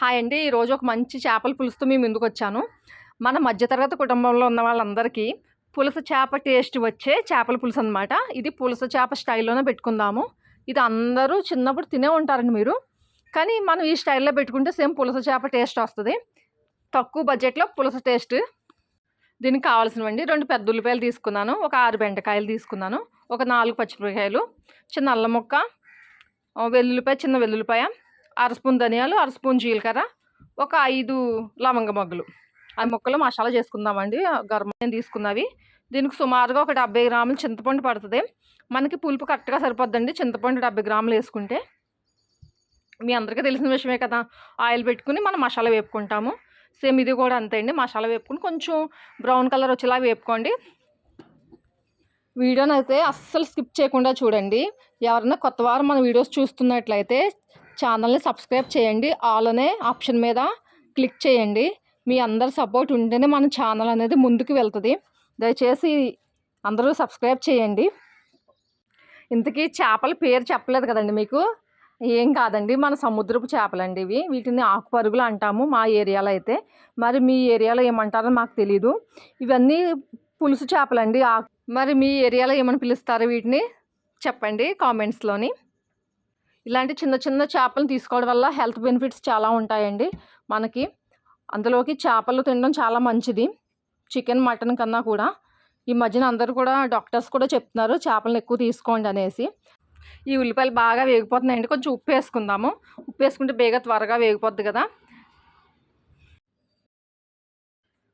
Hi అండి. ఈరోజు ఒక మంచి చేపల పులుసుతో మేము ముందుకు వచ్చాను? మన మధ్యతరగతి కుటుంబంలో ఉన్న వాళ్ళందరికీ పులస చేప టేస్ట్ వచ్చే చేపల పులుసు అనమాట ఇది పులస చేప స్టైల్లోనే పెట్టుకుందాము. ఇది అందరూ చిన్నప్పుడు తినే ఉంటారండి మీరు. కానీ మనం ఈ స్టైల్లో పెట్టుకుంటే సేమ్ పులస చేప టేస్ట్ వస్తుంది. తక్కువ బడ్జెట్లో పులస టేస్ట్ దీనికి కావాల్సినవండి. రెండు పెద్ద ఉల్లిపాయలు తీసుకున్నాను. ఒక ఆరు బెండకాయలు తీసుకున్నాను. ఒక నాలుగు పచ్చిమిరకాయలు చిన్న అల్లం ముక్క వెల్లుల్లిపాయ చిన్న వెల్లుల్లిపాయ అర స్పూన్ ధనియాలు అర స్పూన్ జీలకర్ర ఒక ఐదు లవంగ మొగ్గలు. ఆ ముక్కలు మసాలా చేసుకుందామండి. ఆ గరం నేను తీసుకున్నవి. దీనికి సుమారుగా ఒక డెబ్బై గ్రాములు చింతపండు పడుతుంది. మనకి పులుపు కరెక్ట్గా సరిపోద్దండి. చింతపండు డెబ్బై గ్రాములు వేసుకుంటే. మీ అందరికీ తెలిసిన విషయమే కదా. ఆయిల్ పెట్టుకుని మనం మసాలా వేపుకుంటాము. సేమ్ ఇది కూడా అంతే అండి. మసాలా వేపుకుని కొంచెం బ్రౌన్ కలర్ వచ్చేలా వేపుకోండి. వీడియోని అయితే అస్సలు స్కిప్ చేయకుండా చూడండి. ఎవరైనా కొత్త వారు మన వీడియోస్ చూస్తున్నట్లయితే ఛానల్ని సబ్స్క్రైబ్ చేయండి. ఆల్ అనే ఆప్షన్ మీద క్లిక్ చేయండి. మీ అందరి సపోర్ట్ ఉంటేనే మన ఛానల్ అనేది ముందుకు వెళ్తుంది. దయచేసి అందరూ సబ్స్క్రైబ్ చేయండి. ఇంతకీ చేపల పేరు చెప్పలేదు కదండి మీకు? ఏం కాదండి. మన సముద్రపు చేపలండి ఇవి. వీటిని ఆకుపరుగులు అంటాము మా ఏరియాలో అయితే. మరి మీ ఏరియాలో ఏమంటారో మాకు తెలీదు. ఇవన్నీ పులుసు చేపలండి. ఆకు మరి మీ ఏరియాలో ఏమని పిలుస్తారు వీటిని? చెప్పండి కామెంట్స్లోని. ఇలాంటి చిన్న చిన్న చేపలను తీసుకోవడం వల్ల హెల్త్ బెనిఫిట్స్ చాలా ఉంటాయండి మనకి. అందులోకి చేపలు తినడం చాలా మంచిది. చికెన్ మటన్ కన్నా కూడా. ఈ మధ్యన అందరూ కూడా డాక్టర్స్ కూడా చెప్తున్నారు చేపలను ఎక్కువ తీసుకోండి అనేసి. ఈ ఉల్లిపాయలు బాగా వేగిపోతున్నాయండి. కొంచెం ఉప్పు వేసుకుందాము. ఉప్పు వేసుకుంటే బేగా త్వరగా వేగిపోద్ది కదా.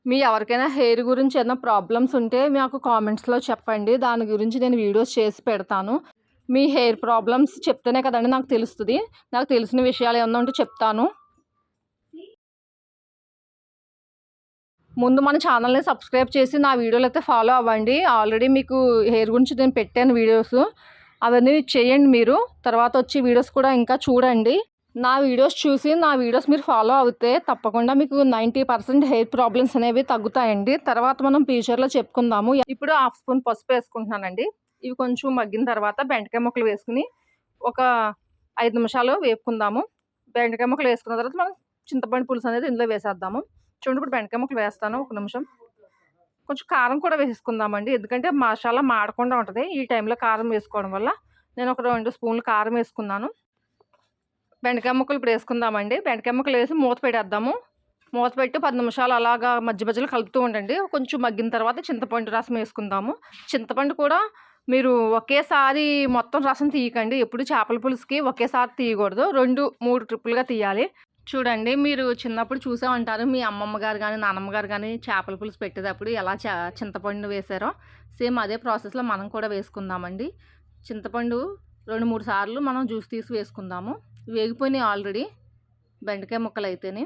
మీ ఎవరికైనా హెయిర్ గురించి ఏదైనా ప్రాబ్లమ్స్ ఉంటే మాకు కామెంట్స్లో చెప్పండి. దాని గురించి నేను వీడియోస్ చేసి పెడతాను. మీ హెయిర్ ప్రాబ్లమ్స్ చెప్తేనే కదండి నాకు తెలుస్తుంది. నాకు తెలిసిన విషయాలు ఏమన్నా ఉంటే చెప్తాను. ముందు మన ఛానల్ని సబ్స్క్రైబ్ చేసి నా వీడియోలు అయితే ఫాలో అవ్వండి. ఆల్రెడీ మీకు హెయిర్ గురించి నేను పెట్టాను వీడియోస్. అవన్నీ చేయండి మీరు. తర్వాత వచ్చి వీడియోస్ కూడా ఇంకా చూడండి. నా వీడియోస్ చూసి నా వీడియోస్ మీరు ఫాలో అవుతే తప్పకుండా మీకు నైంటీ పర్సెంట్ హెయిర్ ప్రాబ్లమ్స్ అనేవి తగ్గుతాయండి. తర్వాత మనం ఫ్యూచర్లో చెప్పుకుందాము. ఇప్పుడు హాఫ్ స్పూన్ పసుపు వేసుకుంటున్నానండి. ఇవి కొంచెం మగ్గిన తర్వాత బెండకాయ ముక్కలు వేసుకుని ఒక ఐదు నిమిషాలు వేపుకుందాము. బెండకాయ ముక్కలు వేసుకున్న తర్వాత మనం చింతపండు పులుసు అనేది ఇందులో వేసేద్దాము. చూడండి ఇప్పుడు బెండకాయ ముక్కలు వేస్తాను ఒక నిమిషం. కొంచెం కారం కూడా వేసుకుందామండి. ఎందుకంటే మసాలా మాడకుండా ఉంటుంది. ఈ టైంలో కారం వేసుకోవడం వల్ల నేను ఒక రెండు స్పూన్లు కారం వేసుకున్నాను. బెండకాయ ముక్కలు ఇప్పుడు వేసుకుందామండి. బెండకాయ ముక్కలు వేసి మూత పెట్టేద్దాము. మూత పెట్టి పది నిమిషాలు అలాగా మధ్య మధ్యలో కలుపుతూ ఉండండి. కొంచెం మగ్గిన తర్వాత చింతపండు రసం వేసుకుందాము. చింతపండు కూడా మీరు ఒకేసారి మొత్తం రసం తీయకండి. ఎప్పుడు చేపల పులుసుకి ఒకేసారి తీయకూడదు. రెండు మూడు ట్రిప్పులుగా తీయాలి. చూడండి మీరు చిన్నప్పుడు చూసే ఉంటారు మీ అమ్మమ్మ గారు కానీ నాన్నమ్మ గారు కానీ చేపల పులుసు పెట్టేటప్పుడు ఎలా చింతపండు వేశారో. సేమ్ అదే ప్రాసెస్లో మనం కూడా వేసుకుందామండి. చింతపండు రెండు మూడు సార్లు మనం జ్యూస్ తీసి వేసుకుందాము. వేగిపోయినాయి ఆల్రెడీ బెండకాయ ముక్కలు అయితేనే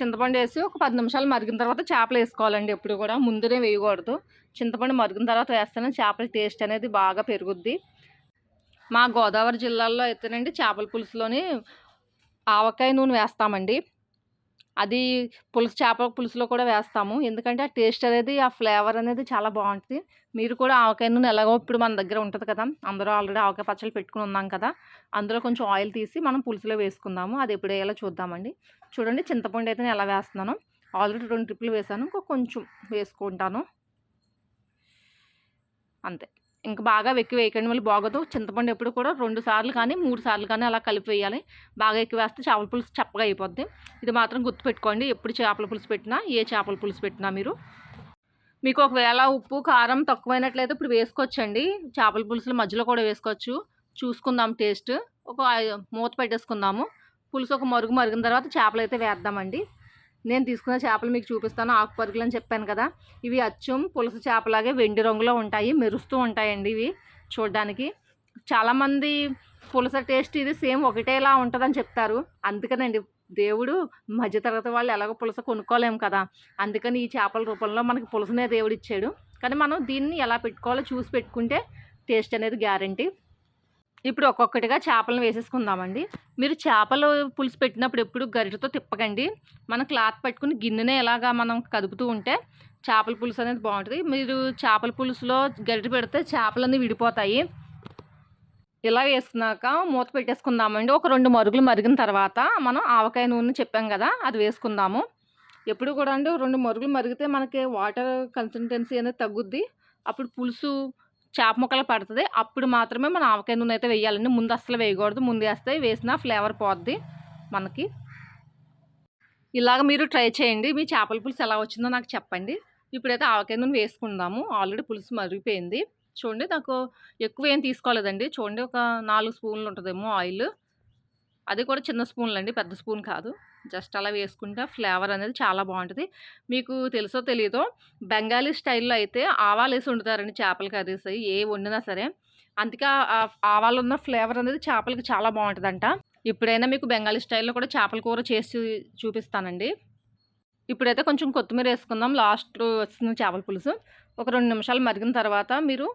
చింతపండు వేసి ఒక పది నిమిషాలు మరిగిన తర్వాత చేపలు వేసుకోవాలండి ఎప్పుడు కూడా. ముందునే వేయకూడదు. చింతపండు మరిగిన తర్వాత వేస్తేనే చేపల టేస్ట్ అనేది బాగా పెరుగుద్ది. మా గోదావరి జిల్లాలో అయితేనండి చేపల పులుసులోని ఆవకాయ నూనె వేస్తామండి. అది పులుసు చేపల పులుసులో కూడా వేస్తాము. ఎందుకంటే ఆ టేస్ట్ అనేది ఆ ఫ్లేవర్ అనేది చాలా బాగుంటుంది మీరు కూడా ఆవకాయ నూనె ఎలాగో ఇప్పుడు మన దగ్గర ఉంటుంది కదా అందరూ ఆల్రెడీ ఆవకాయ పచ్చళ్ళు పెట్టుకుని ఉన్నాం కదా అందులో కొంచెం ఆయిల్ తీసి మనం పులుసులో వేసుకుందాము. అది ఎప్పుడు వేయాలో చూద్దామండి. చూడండి చింతపండు అయితే నేను ఎలా వేస్తున్నాను. ఆల్రెడీ రెండు ట్రిప్పులు వేసాను. ఇంకో కొంచెం వేసుకుంటాను. అంతే. ఇంకా బాగా ఎక్కువ వేయకండి మళ్ళీ బాగోదు. చింతపండు ఎప్పుడు కూడా రెండు సార్లు కానీ మూడు సార్లు కానీ అలా కలిపి వేయాలి బాగా ఎక్కువ వేస్తే చేపల పులుసు చప్పగా అయిపోద్ది. ఇది మాత్రం గుర్తుపెట్టుకోండి. ఎప్పుడు చేపల పులుసు పెట్టినా ఏ చేపల పులుసు పెట్టినా మీరు. మీకు ఒకవేళ ఉప్పు కారం తక్కువైనట్లయితే ఇప్పుడు వేసుకోవచ్చండి. చేపల పులుసులు మధ్యలో కూడా వేసుకోవచ్చు. చూసుకుందాం టేస్ట్. ఒక మూత పెట్టేసుకుందాము. పులుసు ఒక మరుగు మరిగిన తర్వాత చేపలు అయితే వేద్దామండి. నేను తీసుకున్న చేపలు మీకు చూపిస్తాను ఆకుపరుగులు అని చెప్పాను కదా. ఇవి అచ్చం పులస చేపలాగే వెండి రంగులో ఉంటాయి మెరుస్తూ ఉంటాయండి ఇవి చూడడానికి. చాలామంది పులస టేస్ట్ ఇది సేమ్ ఒకటేలా ఉంటుందని చెప్తారు. అందుకనండి దేవుడు మధ్యతరగతి వాళ్ళు ఎలాగో పులస కొనుక్కోలేము కదా. అందుకని ఈ చేపల రూపంలో మనకి పులసనే దేవుడు ఇచ్చాడు కానీ మనం దీన్ని ఎలా పెట్టుకోవాలో చూసి పెట్టుకుంటే టేస్ట్ అనేది గ్యారంటీ. ఇప్పుడు ఒక్కొక్కటిగా చేపలను వేసేసుకుందామండి. మీరు చేపలు పులుసు పెట్టినప్పుడు ఎప్పుడు గరిటతో తిప్పకండి. మన క్లాత్ పట్టుకుని గిన్నెనే ఎలాగా మనం కదుపుతూ ఉంటే చేపల పులుసు అనేది బాగుంటుంది. మీరు చేపల పులుసులో గరిటె పెడితే చేపలన్నీ విడిపోతాయి. ఇలా వేసుకున్నాక మూత పెట్టేసుకుందామండి. ఒక రెండు మరుగులు మరిగిన తర్వాత మనం ఆవకాయ నూనె చెప్పాం కదా అది వేసుకుందాము. ఎప్పుడు కూడా అండి రెండు మరుగులు మరిగితే మనకి వాటర్ కన్సిస్టెన్సీ అనేది తగ్గుద్ది. అప్పుడు పులుసు చేప ముక్కలు పడుతుంది. అప్పుడు మాత్రమే మనం ఆవకాయ నూనె అయితే వేయాలండి. ముందు అస్సలు వేయకూడదు. ముందు వేస్తే వేసిన ఫ్లేవర్ పోద్ది మనకి. ఇలాగ మీరు ట్రై చేయండి. మీ చేపల పులుసు ఎలా వచ్చిందో నాకు చెప్పండి. ఇప్పుడైతే ఆవకాయ నూనె వేసుకుందాము. ఆల్రెడీ పులుసు మరిగిపోయింది. చూడండి నాకు ఎక్కువ ఏం తీసుకోలేదండి. చూడండి ఒక నాలుగు స్పూన్లు ఉంటుందేమో ఆయిల్. అది కూడా చిన్న స్పూన్లు అండి పెద్ద స్పూన్ కాదు. జస్ట్ అలా వేసుకుంటే ఫ్లేవర్ అనేది చాలా బాగుంటుంది మీకు తెలుసో తెలియదో బెంగాలీ స్టైల్లో అయితే ఆవాలు వేసి వండుతారండి చేపల కర్రీస్. ఏ వండినా సరే. అందుకే ఆవాలు ఉన్న ఫ్లేవర్ అనేది చేపలకి చాలా బాగుంటుందంట ఇప్పుడైనా మీకు బెంగాలీ స్టైల్లో కూడా చేపల కూర చేసి చూపిస్తానండి. ఇప్పుడైతే కొంచెం కొత్తిమీర వేసుకుందాం. లాస్ట్ వస్తుంది చేపల పులుసు. ఒక రెండు నిమిషాలు మరిగిన తర్వాత మీరు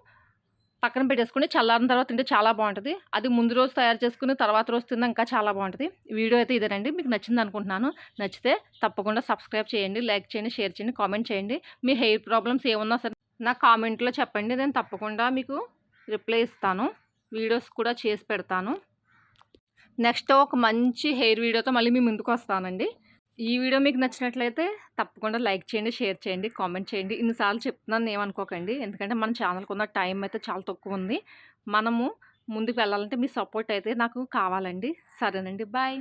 పక్కన పెట్టేసుకుని చల్లారిన తర్వాత తింటే చాలా బాగుంటుంది. అది ముందు రోజు తయారు చేసుకుని తర్వాత రోజు తిన్నా ఇంకా చాలా బాగుంటుంది. వీడియో అయితే ఇదేనండి. మీకు నచ్చింది అనుకుంటున్నాను. నచ్చితే తప్పకుండా సబ్స్క్రైబ్ చేయండి లైక్ చేయండి షేర్ చేయండి కామెంట్ చేయండి. మీ హెయిర్ ప్రాబ్లమ్స్ ఏమున్నా సరే నా కామెంట్లో చెప్పండి. నేను తప్పకుండా మీకు రిప్లై ఇస్తాను. వీడియోస్ కూడా చేసి పెడతాను. నెక్స్ట్ ఒక మంచి హెయిర్ వీడియోతో మళ్ళీ మీ ముందుకు వస్తానండి. ఈ వీడియో మీకు నచ్చినట్లయితే తప్పకుండా లైక్ చేయండి షేర్ చేయండి కామెంట్ చేయండి. ఇన్నిసార్లు చెప్తున్నాను ఏమనుకోకండి ఎందుకంటే మన ఛానల్కి ఉన్న టైం అయితే చాలా తక్కువ ఉంది. మనము ముందుకు వెళ్ళాలంటే మీ సపోర్ట్ అయితే నాకు కావాలండి. సరేనండి. బాయ్.